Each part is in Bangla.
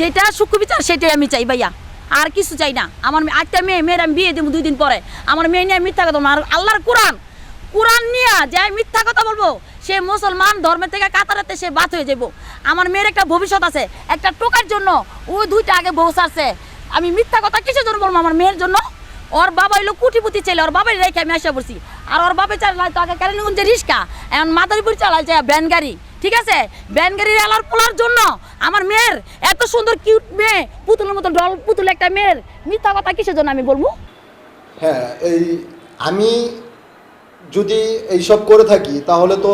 যেটা সুখ বিচার, সেটাই আমি চাই ভাইয়া। আর কিছু চাই না। আমার একটা মেয়ে, মেয়ের আমি বিয়ে দেবো দুই দিন পরে। আমার মেয়ে নিয়ে মিথ্যা কথা আর আল্লাহর কোরআন কোরআন নিয়ে যাই মিথ্যা কথা বলব, সে মুসলমান ধর্মের থেকে কাতারাতে সে বাদ হয়ে যাব। আমার মেয়ের একটা ভবিষ্যৎ আছে। একটা টোকার জন্য ও দুইটা আগে বউ সারছে। আমি মিথ্যা কথা কিসের জন্য বলব আমার মেয়ের জন্য? ওর বাবা হইল কুটিপুতি ছেলে, ওর বাবাই রেখে আমি আসা পড়ছি। আর ওর বাবা চালাই তো আগে কালীগঞ্জের রিক্সা এখন মাদারীপুর চালাই যায় ভ্যান গাড়ি। ঠিক আছে? ভ্যান গাড়ির আলার পোলার জন্য আমার মেয়ের এত সুন্দর কিউট মেয়ে, পুতুলের মতো ডল পুতুল একটা মেয়ের। মিথ্যা কথা কিসের জন্য আমি বলব? হ্যাঁ এই আমি যদি এইসব করে থাকি, তাহলে তো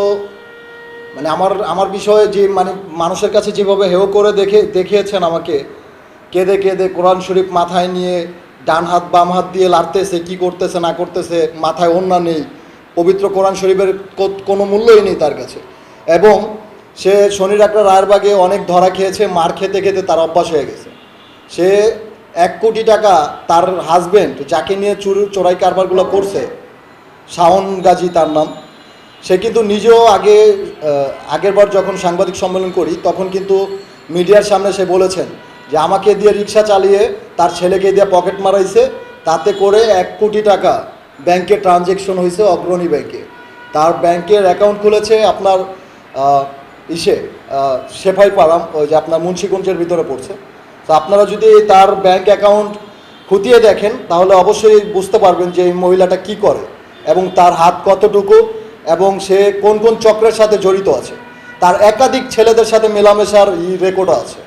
মানে আমার আমার বিষয়ে যে মানে মানুষের কাছে যেভাবে হেও করে দেখে, দেখিয়েছেন আমাকে, কেঁদে কেঁদে কোরআন শরীফ মাথায় নিয়ে ডান হাত, বাম হাত দিয়ে লাড়তেছে, কি করতেছে, না করতেছে, মাথায় অন্যা নেই, পবিত্র কোরআন শরীফের কোনো মূল্যই নেই তার কাছে। এবং সে শনির একটা রায়েরবাগে অনেক ধরা খেয়েছে মার খেতে খেতে তার অভ্যাস হয়ে গেছে। সে এক কোটি টাকা তার হাজবেন্ড যাকে নিয়ে চুর চোরাই কারবারগুলো করছে শাওন গাজী তার নাম সে কিন্তু নিজেও আগে আহ, আগের বার যখন সাংবাদিক সম্মেলন করি তখন কিন্তু মিডিয়ার সামনে সে বলেছেন যে আমাকে দিয়ে রিক্সা চালিয়ে তার ছেলেকে দিয়ে পকেট মারাইছে তাতে করে এক কোটি টাকা ব্যাংকে ট্রানজেকশন হয়েছে অগ্রণী ব্যাংকে। তার ব্যাংকের অ্যাকাউন্ট খুলেছে আপনার ইসে সেফাই পাড়াম ওই যে আপনার মুন্সীগঞ্জের ভিতরে পড়ছে। তো আপনারা যদি তার ব্যাংক অ্যাকাউন্ট খতিয়ে দেখেন, তাহলে অবশ্যই বুঝতে পারবেন যে এই মহিলাটা কি করে এবং তার হাত কতটুকু এবং সে কোন কোন চক্রের সাথে জড়িত আছে। তার একাধিক ছেলেদের সাথে মেলামেশার রেকর্ডও আছে।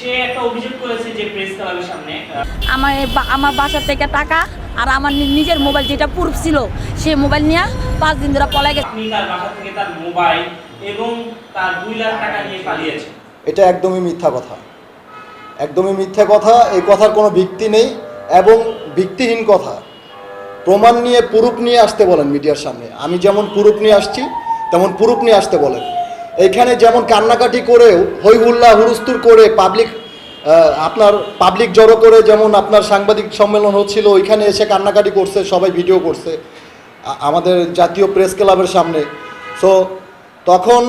সে একটা অভিযোগ করেছে যে প্রেস ক্লাবের সামনে। আহ, আমার এই আমার বাসার থেকে টাকা আর আমার নি- নিজের মোবাইল যেটা প্রুফ ছিল সেই মোবাইল নিয়ে পাঁচ দিন ধরে পলাই গেছে। আপনি তার বাসা থেকে তার মোবাইল এবং তার দুই লাখ টাকা নিয়ে পালিয়েছে এটা একদমই মিথ্যা কথা। একদমই মিথ্যা কথা এই কথার কোনো ভিত্তি নেই এবং ভিত্তিহীন কথা। প্রমাণ নিয়ে প্রুফ নিয়ে আসতে বলেন মিডিয়ার সামনে। আমি যেমন প্রুফ নিয়ে আসছি তেমন প্রুফ নিয়ে আসতে বলেন। এইখানে যেমন কান্নাকাটি করেও হই হুল্লা হুরুস্তুর করে পাবলিক আপনার পাবলিক জড়ো করে যেমন আপনার সাংবাদিক সম্মেলন হচ্ছিল, ওইখানে এসে কান্নাকাটি করছে, সবাই ভিডিও করছে আমাদের জাতীয় প্রেস ক্লাবের সামনে। সো তখন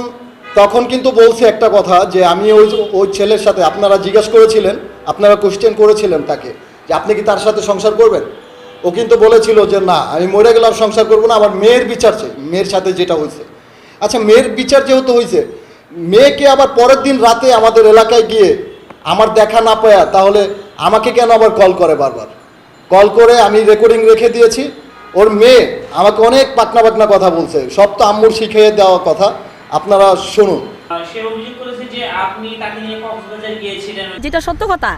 তখন কিন্তু বলছে একটা কথা যে আমি ওই ওই ছেলের সাথে, আপনারা জিজ্ঞেস করেছিলেন, আপনারা কোশ্চেন করেছিলেন তাকে, যে আপনি কি তার সাথে সংসার করবেন? ও কিন্তু বলেছিল যে না, আমি মরে গেলে সংসার করব না, আমার মেয়ের বিচার চাই, মেয়ের সাথে যেটা হয়েছে। আচ্ছা মেয়ের বিচার যেহেতু হয়েছে মেয়েকে আবার পরের দিন রাতে আমাদের এলাকায় গিয়ে আমার দেখা না পায়া তাহলে আমাকে কেন আবার কল করে বারবার? কল করে আমি রেকর্ডিং রেখে দিয়েছি ওর মেয়ে আমাকে অনেক পাকনা পাকনা কথা বলছে সব তো আম্মুর শিখিয়ে দেওয়া কথা আপনারা শুনুন। আহ, সে অভিযোগ করেছে যে আপনি তাকে নিয়ে কক্সবাজার গিয়েছিলেন। যেটা সত্য কথা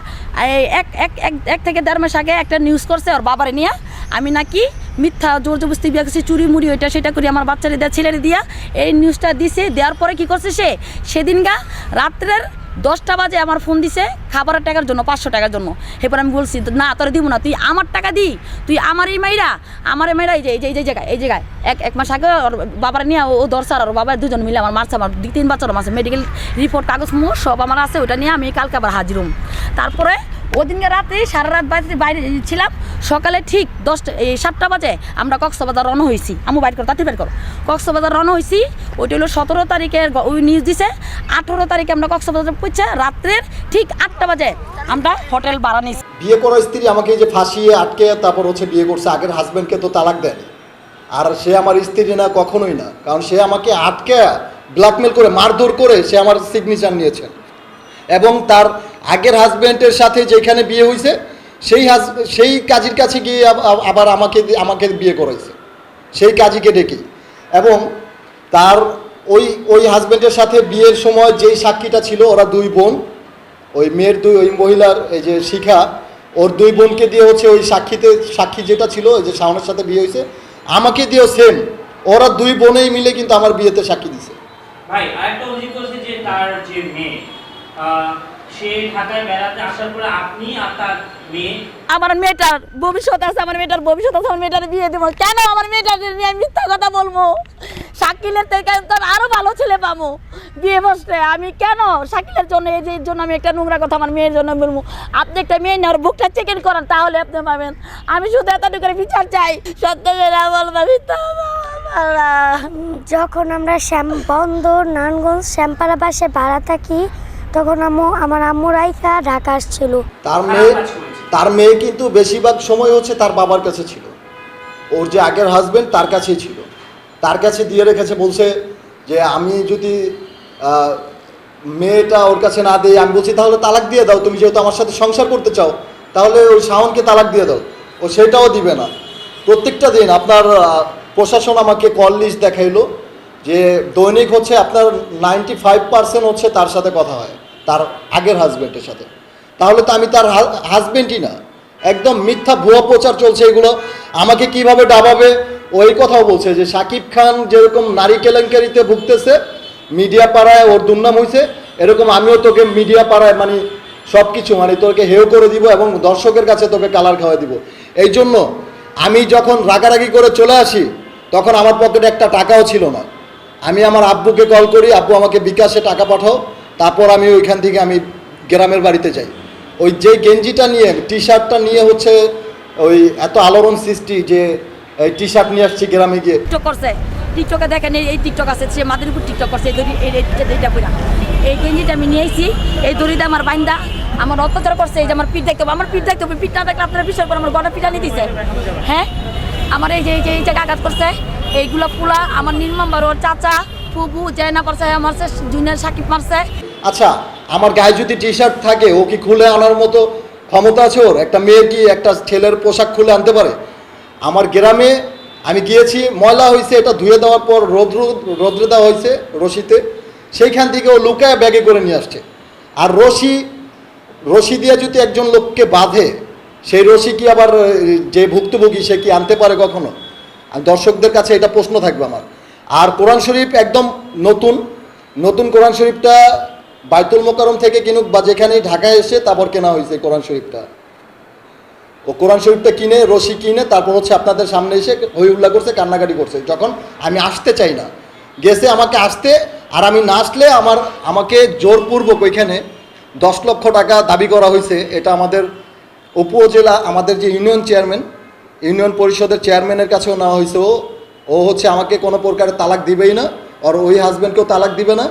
এক এক এক এক থেকে দেড় মাস আগে একটা নিউজ করছে ওর বাবারে নিয়ে আমি নাকি মিথ্যা জোর জবস্তি বিয়ে করছি, চুরি মুড়ি ওইটা সেটা করি, আমার বাচ্চারে দেওয়া ছেলেরে দিয়া এই নিউজটা দিছে, দেওয়ার পরে কি করছে সে? সেদিন গা রাত্রের দশটা বাজে আমার ফোন দিছে, খাবারের টাকার জন্য, পাঁচশো টাকার জন্য। এরপর আমি বলছি, না, তোর দিব না, তুই আমার টাকা দি, তুই আমার এই মাইরা, আমার এই মাইরা এই যে এই যে, এই জায়গায় এই জায়গায়, এক এক মাস আগে ওর বাবার নিয়ে ও দরসার আর বাবার দুজন মিলে আমার মারছে, আমার দুই, তিন বাচ্চার মাসে মেডিকেল রিপোর্ট কাগজ মুখ সব আমার আছে ওটা নিয়ে আমি কালকে আবার হাজির হম। তারপরে ওদিনকে রাতে সারা রাত বাইরে বাইরে ছিলাম। সকালে ঠিক দশটা সাতটা বাজে আমরা কক্সবাজার রওনা হয়েছি আমি বাইর করো, তাতে বাইর করো। কক্সবাজার রওনা হয়েছি ওইটা হলো সতেরো তারিখের ওই নিউজ দিছে। আঠেরো তারিখে আমরা কক্সবাজার পৌঁছে রাত্রের ঠিক আটটা বাজে আমরা হোটেল ভাড়া নিয়েছি বিয়ে করা স্ত্রী আমাকে যে ফাঁসিয়ে আটকে, তারপর হচ্ছে বিয়ে করছে। আগের হাজব্যান্ডকে তো তালাক দেয়নি। আর সে আমার স্ত্রী না, কখনোই না। কারণ সে আমাকে আটকে ব্ল্যাকমেল করে, মারধর করে সে আমার সিগনেচার নিয়েছেন এবং তার আগের হাজব্যান্ডের সাথে যেখানে বিয়ে হয়েছে সেই হাজ, সেই কাজীর কাছে গিয়ে আব- আব- আবার আমাকে আমাকে বিয়ে করাইছে। সেই কাজীকে ডেকে এবং তার ওই ওই হাজব্যান্ডের সাথে বিয়ের সময় যেই সাক্ষীটা ছিল, ওরা দুই বোন, ওই মেয়ের দুই, ওই মহিলার, এই যে শিখা, ওর দুই বোনকে দিয়ে হচ্ছে ওই সাক্ষীতে, সাক্ষী যেটা ছিল ওই যে শাওনের সাথে বিয়ে হয়েছে আমাকে দিয়েও সেম ওরা দুই বোনেই মিলে কিন্তু আমার বিয়েতে সাক্ষী দিছে। ভাই, আরেকটা অভিযোগ যে তার যে মেয়ে সে ঢাকায় বেড়াতে আসার পরে আপনি আর তার মেয়ে? আমার মেয়েটার ভবিষ্যৎ আছে আমার মেয়েটার ভবিষ্যৎ আছে আমার মেয়েটার বিয়ে দেবো। কেন আমার মেয়েটার নিয়ে আমি মিথ্যা কথা বলব? শাকিলের থেকে তো আরও ভালো ছেলে পাবো। বিয়ে বসতে আমি কেন? শাকিলের জন্য এই যে জন্য আমি একটা নোংরা কথা আমার মেয়ের জন্য বলব। আপনি একটা মেয়ে নেওয়ার বুকটা চেক ইন করেন তাহলে আপনি পাবেন। আমি শুধু এতটুকু করে বিচার চাই সত্য বলব মিথ্যা যখন আমরা শ্যাম বন্দর নানগঞ্জ শ্যামপাড়া বাসে ভাড়া থাকি তখন আম্মু, আমার আম্মু রাইখা ঢাকা আসছিল। তার মেয়ে তার মেয়ে কিন্তু বেশিরভাগ সময় হচ্ছে তার বাবার কাছে ছিল। ওর যে আগের হাজবেন্ড তার কাছেই ছিল। তার কাছে দিয়ে রেখেছে, বলছে যে আমি যদি মেয়েটা ওর কাছে না দিই, আমি বলছি, তাহলে তালাক দিয়ে দাও, তুমি যেহেতু আমার সাথে সংসার করতে চাও, তাহলে ওই শাওনকে তালাক দিয়ে দাও। ও সেটাও দিবে না। প্রত্যেকটা দিন আপনার প্রশাসন আমাকে কল লিস্ট দেখাইলো যে দৈনিক হচ্ছে আপনার নাইনটি ফাইভ পার্সেন্ট হচ্ছে তার সাথে কথা হয়। তার আগের হাজবেন্ডের সাথে। তাহলে তো আমি তার হাজবেন্ডই না। একদম মিথ্যা ভুয়া প্রচার চলছে এগুলো। আমাকে কীভাবে ডাবাবে? ওই কথাও বলছে যে, সাকিব খান যেরকম নারী কেলেঙ্কারিতে ভুগতেছে, মিডিয়া পাড়ায় ওর দুর্নাম হয়েছে এরকম আমিও তোকে মিডিয়া পাড়ায় মানে সব কিছু মানে তোকে হেয় করে দিব এবং দর্শকের কাছে তোকে কালার খাওয়াই দিব। এই জন্য আমি যখন রাগারাগি করে চলে আসি, তখন আমার পকেটে একটা টাকাও ছিল না। আমি আমার আব্বুকে কল করি, আব্বু আমাকে বিকাশে টাকা পাঠাও তারপর আমি ওইখান থেকে আমি গ্রামের বাড়িতে যাই। ওই যে গেঞ্জিটা নিয়ে টি শার্টটা নিয়ে হচ্ছে ওই এত আলোড়ন সৃষ্টি যে টি শার্ট নিয়ে আসছি গ্রামে গিয়ে। করছে। টিকটকে দেখেন এই- টিকটক আছে, সে মাদারীপুর টিকটক করছে, এই দড়ি এই এইটা পুরা এই গেঞ্জিটা আমি নিয়ে আইছি, এই দড়িটা আমার বাইন্দা, আমার অত্যাচার করছে, এই যে আমার পিঠ দেখতে আমার পিঠ দেখতে হবে, পিঠ না দেখলে আপনারা বিশ্বাস করেন, আমার গড়া নিয়ে দিছে। হ্যাঁ? আমার এই যে এই যে এই আঘাত করছে, এইগুলো পুলা, আমার নির্মাম্বার ওর চাচা ফুবু জয়না করছে মারছে জুনিয়র সাকিব মারছে। আচ্ছা আমার গায়ে যদি টি শার্ট থাকে, ও কি খুলে আনার মতো ক্ষমতা আছে ওর? একটা মেয়ে কি একটা ছেলের পোশাক খুলে আনতে পারে? আমার গ্রামে আমি গিয়েছি, ময়লা হয়েছে এটা ধুয়ে দেওয়ার পর রোদ্র, রোদ্রে দেওয়া হয়েছে রশিতে। সেইখান থেকে ও লুকায় ব্যাগে করে নিয়ে আসছে। আর রশি রশি দিয়ে যদি একজন লোককে বাঁধে, সেই রশি কি আবার যে ভুক্তভোগী, সে কি আনতে পারে কখনো? দর্শকদের কাছে এটা প্রশ্ন থাকবে আমার। আর কোরআন শরীফ একদম নতুন নতুন কোরআন শরীফটা বাইতুল মোকারম থেকে কিনুক বা যেখানেই ঢাকায় এসে তারপর কেনা হয়েছে কোরআন শরীফটা। ও কোরআন শরীফটা কিনে, রশি কিনে, তারপর হচ্ছে আপনাদের সামনে এসে হই উল্লাহ করছে, কান্নাকাটি করছে। যখন আমি আসতে চাই না, গেছে আমাকে আসতে, আর আমি না আসলে আমার, আমাকে জোরপূর্বক ওইখানে দশ লক্ষ টাকা দাবি করা হয়েছে। এটা আমাদের উপজেলা, আমাদের যে ইউনিয়ন চেয়ারম্যান, ইউনিয়ন পরিষদের চেয়ারম্যানের কাছেও নেওয়া হয়েছে ও। ও হচ্ছে আমাকে কোনো প্রকারে তালাক দিবেই না, আর ওই হাজব্যান্ডকেও তালাক দিবে না।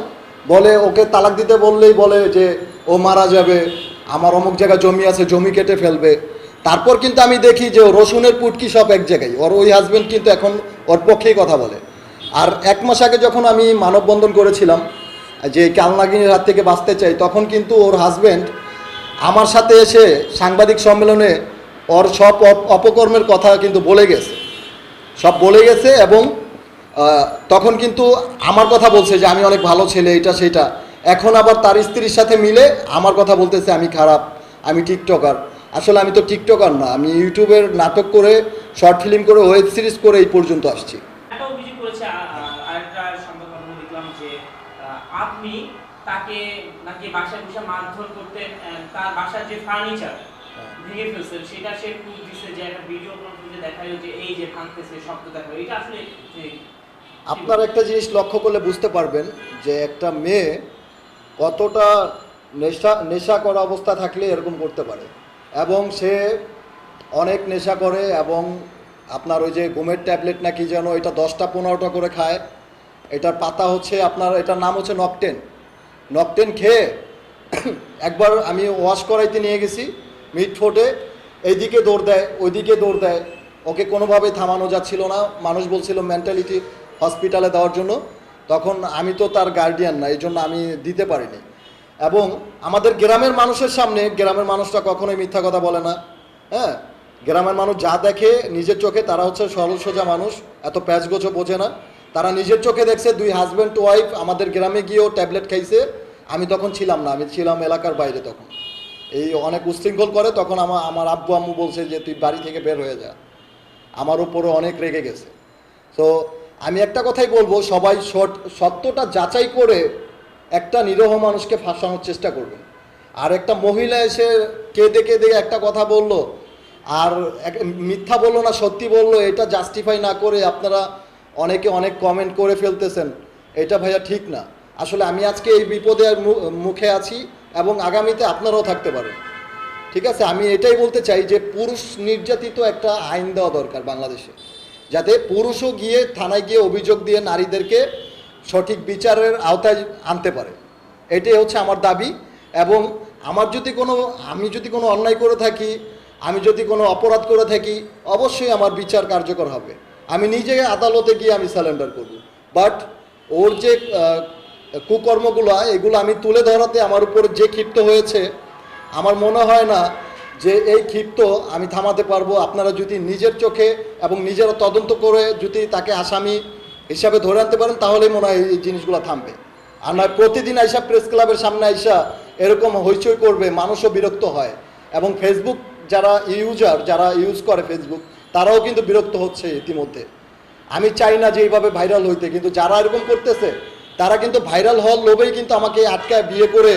বলে, ওকে তালাক দিতে বললেই বলে যে, ও মারা যাবে, আমার অমুক জায়গায় জমি আছে, জমি কেটে ফেলবে। তারপর কিন্তু আমি দেখি যে রসুনের পুটকি সব এক জায়গায়। ওর ওই হাজব্যান্ড কিন্তু এখন ওর পক্ষেই কথা বলে। আর এক মাস আগে যখন আমি মানববন্ধন করেছিলাম, যে কালনাগিনীর হাত থেকে বাঁচতে চাই, তখন কিন্তু ওর হাজব্যান্ড আমার সাথে এসে সাংবাদিক সম্মেলনে ওর সব অপ- অপকর্মের কথা কিন্তু বলে গেছে। সব বলে গেছে এবং তখন কিন্তু আমার কথা বলছে যে আমি অনেক ভালো ছেলে এটা সেটা। এখন আবার তার স্ত্রীর সাথে মিলে আমার কথা বলতেছে আমি খারাপ আমি টিকটকার। আসলে আমি তো টিকটকার না আমি ইউটিউবের নাটক করে শর্ট ফিল্ম করে ওয়েব সিরিজ করে এই পর্যন্ত আসছি। একটা অভিযোগ করেছে আ- আ- আরেকটা সংবাদপত্র দেখলাম যে আহ, আপনি তাকে নাকি বাসায় বসে মারধর করতে তার বাসার যে ফার্নিচার ভেঙে ফেলছেন সেটা সে দিচ্ছে যে একটা ভিডিও করে দেখাল যে এই যে ভাঙতেছে শব্দ এটা আসলে আপনার একটা জিনিস লক্ষ্য করলে বুঝতে পারবেন যে একটা মেয়ে কতটা নেশা নেশা করা অবস্থা থাকলে এরকম করতে পারে। এবং সে অনেক নেশা করে এবং আপনার ওই যে ঘুমের ট্যাবলেট নাকি যেন, এটা দশটা পনেরোটা করে খায়। এটার পাতা হচ্ছে আপনার, এটার নাম হচ্ছে নকটেন। নকটেন খেয়ে একবার আমি ওয়াশ করাইতে নিয়ে গেছি মিট ফোটে, এইদিকে দৌড় দেয়, ওইদিকে দৌড় দেয়। ওকে কোনোভাবেই থামানো যাচ্ছিল না। মানুষ বলছিল মেন্টালিটি হসপিটালে দেওয়ার জন্য, তখন আমি তো তার গার্ডিয়ান না এই জন্য আমি দিতে পারিনি। এবং আমাদের গ্রামের মানুষের সামনে, গ্রামের মানুষরা কখনোই মিথ্যা কথা বলে না হ্যাঁ? গ্রামের মানুষ যা দেখে নিজের চোখে, তারা হচ্ছে সরল সোজা মানুষ, এত প্যাচগোছো বোঝে না। তারা নিজের চোখে দেখছে, দুই হাজব্যান্ড ওয়াইফ আমাদের গ্রামে গিয়েও ট্যাবলেট খাইছে। আমি তখন ছিলাম না, আমি ছিলাম এলাকার বাইরে তখন। এই অনেক উশৃঙ্খল করে, তখন আমার আমার আব্বু আম্মু বলছে যে, তুই বাড়ি থেকে বের হয়ে যা। আমার উপরে অনেক রেগে গেছে। তো আমি একটা কথাই বলব, সবাই সত্যটা যাচাই করে একটা নিরহ মানুষকে ফাঁসানোর চেষ্টা করবেন আর একটা মহিলা এসে কেঁদে কেঁদে একটা কথা বলল, আর মিথ্যা বলল না, সত্যি বলল, এটা জাস্টিফাই না করে আপনারা অনেকে অনেক কমেন্ট করে ফেলতেছেন, এটা ভাইয়া ঠিক না। আসলে আমি আজকে এই বিপদের মুখে আছি এবং আগামীতে আপনারাও থাকতে পারেন। ঠিক আছে? আমি এটাই বলতে চাই যে পুরুষ নির্যাতিত একটা আইন দেওয়া দরকার বাংলাদেশে। যাতে পুরুষও গিয়ে থানায় গিয়ে অভিযোগ দিয়ে নারীদেরকে সঠিক বিচারের আওতায় আনতে পারে। এটাই হচ্ছে আমার দাবি এবং আমার যদি কোনো, আমি যদি কোনো অন্যায় করে থাকি, আমি যদি কোনো অপরাধ করে থাকি, অবশ্যই আমার বিচার কার্যকর হবে। আমি নিজে আদালতে গিয়ে আমি স্যালেন্ডার করব। বাট ওর যে কুকর্মগুলো, এগুলো আমি তুলে ধরাতে আমার উপর যে ক্ষিপ্ত হয়েছে, আমার মনে হয় না যে এই ক্ষিপ্ত, আমি থামাতে পারব। আপনারা যদি নিজের চোখে এবং নিজেরা তদন্ত করে যদি তাকে আসামি হিসাবে ধরে আনতে পারেন, তাহলেই মনে হয় এই জিনিসগুলো থামবে। আর নয়, প্রতিদিন আইসা প্রেস ক্লাবের সামনে আইসা এরকম হইচই করবে, মানুষও বিরক্ত হয়। এবং ফেসবুক যারা ইউজার যারা ইউজ করে ফেসবুক তারাও কিন্তু বিরক্ত হচ্ছে ইতিমধ্যে। আমি চাই না যে এইভাবে ভাইরাল হইতে, কিন্তু যারা এরকম করতেছে, তারা কিন্তু ভাইরাল হওয়ার লোভেই কিন্তু আমাকে আটকায় বিয়ে করে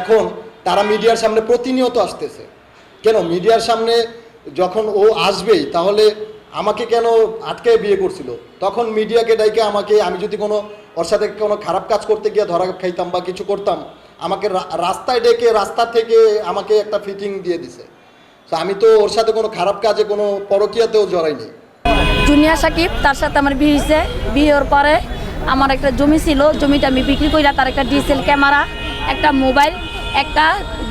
এখন তারা মিডিয়ার সামনে প্রতিনিয়ত আসতেছে। কেন মিডিয়ার সামনে যখন ও আসবেই, তাহলে আমাকে কেন আটকে বিয়ে করছিল? তখন মিডিয়াকে ডাইকে আমাকে, আমি যদি কোনো, ওর সাথে কোনো খারাপ কাজ করতে গিয়ে ধরা খাইতাম বা কিছু করতাম, আমাকে রাস্তায় ডেকে রাস্তা থেকে আমাকে একটা ফিটিং দিয়ে দিছে। তো আমি তো ওর সাথে কোনো খারাপ কাজে, কোনো পরকীয়াতেও জড়াইনি। জুনিয়া সাকিব, তার সাথে আমার বিয়ে হয়েছে বিয়ের পরে আমার একটা জমি ছিল, জমিটা আমি বিক্রি কইরা তার একটা ডিএসএল ক্যামেরা, একটা মোবাইল একটা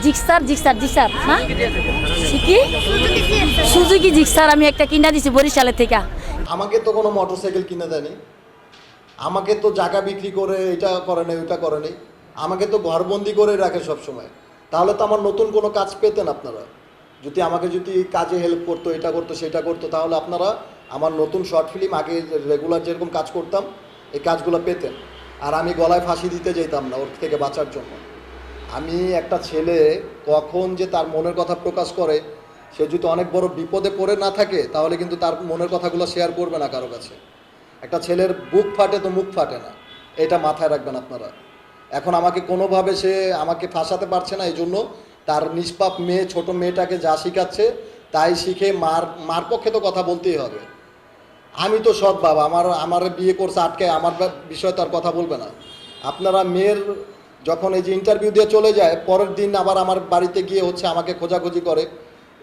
জিক্সার জিক্সার জিক্সার। না কি সুজুকি জিক্সার আমি একটা কিনা দিছি বরিশালের থেকে। আমাকে তো কোনো মোটরসাইকেল কিনে দেয়নি। আমাকে তো জায়গা বিক্রি করে এটা করে নেই, ওইটা করে নেই। আমাকে তো ঘরবন্দি করে রাখে সব সময় তাহলে তো আমার নতুন কোনো কাজ পেতেন আপনারা? যদি আমাকে যদি কাজে হেল্প করতো, এটা করতো, সেটা করতো, তাহলে আপনারা আমার নতুন শর্ট ফিল্ম আগে রেগুলার যেরকম কাজ করতাম, এই কাজগুলো পেতেন। আর আমি গলায় ফাঁসি দিতে যেতাম না ওর থেকে বাঁচার জন্য। আমি একটা ছেলে কখন যে তার মনের কথা প্রকাশ করে, সে যদি অনেক বড় বিপদে পড়ে না থাকে, তাহলে কিন্তু তার মনের কথাগুলো শেয়ার করবে না কারও কাছে। একটা ছেলের বুক ফাটে তো মুখ ফাটে না, এটা মাথায় রাখবেন আপনারা। এখন আমাকে কোনোভাবে সে আমাকে ফাঁসাতে পারছে না, এই জন্য তার নিষ্পাপ মেয়ে, ছোট মেয়েটাকে যা শিখাচ্ছে, তাই শিখে মার মার পক্ষে তো কথা বলতেই হবে। আমি তো সৎ বাবা, আমার আমার বিয়ে করছে, আটকে, আমার বিষয়ে তার কথা বলবে না। আপনারা মেয়ের যখন এই যে ইন্টারভিউ দিয়ে চলে যায়, পরের দিন আবার আমার বাড়িতে গিয়ে হচ্ছে আমাকে খোঁজাখুঁজি করে,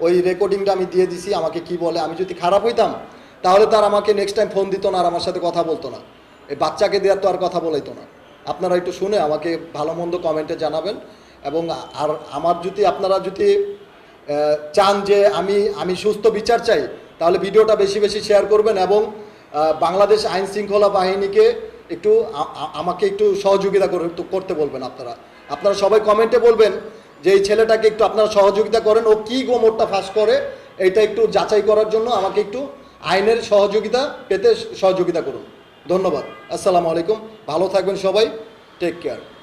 ওই রেকর্ডিংটা আমি দিয়ে দিছি, আমাকে কি বলে, আমি যদি খারাপ হইতাম, তাহলে তার আমাকে নেক্সট টাইম ফোন দিত না আর আমার সাথে কথা বলতো না। এই বাচ্চাকে দেওয়ার তো আর কথা বলাইতো না। আপনারা একটু শুনে আমাকে ভালো মন্দ কমেন্টে জানাবেন এবং আর আমার যদি, আপনারা যদি চান যে আমি আমি সুস্থ বিচার চাই, তাহলে ভিডিওটা বেশি বেশি শেয়ার করবেন এবং বাংলাদেশ আইন শৃঙ্খলা বাহিনীকে একটু আমাকে একটু সহযোগিতা করে করতে বলবেন আপনারা। আপনারা সবাই কমেন্টে বলবেন যে এই ছেলেটাকে একটু আপনারা সহযোগিতা করেন, ও কী গোমরটা ফাঁস করে এটা একটু যাচাই করার জন্য আমাকে একটু আইনের সহযোগিতা পেতে সহযোগিতা করুন। ধন্যবাদ। আসসালামু আলাইকুম। ভালো থাকবেন সবাই। Take care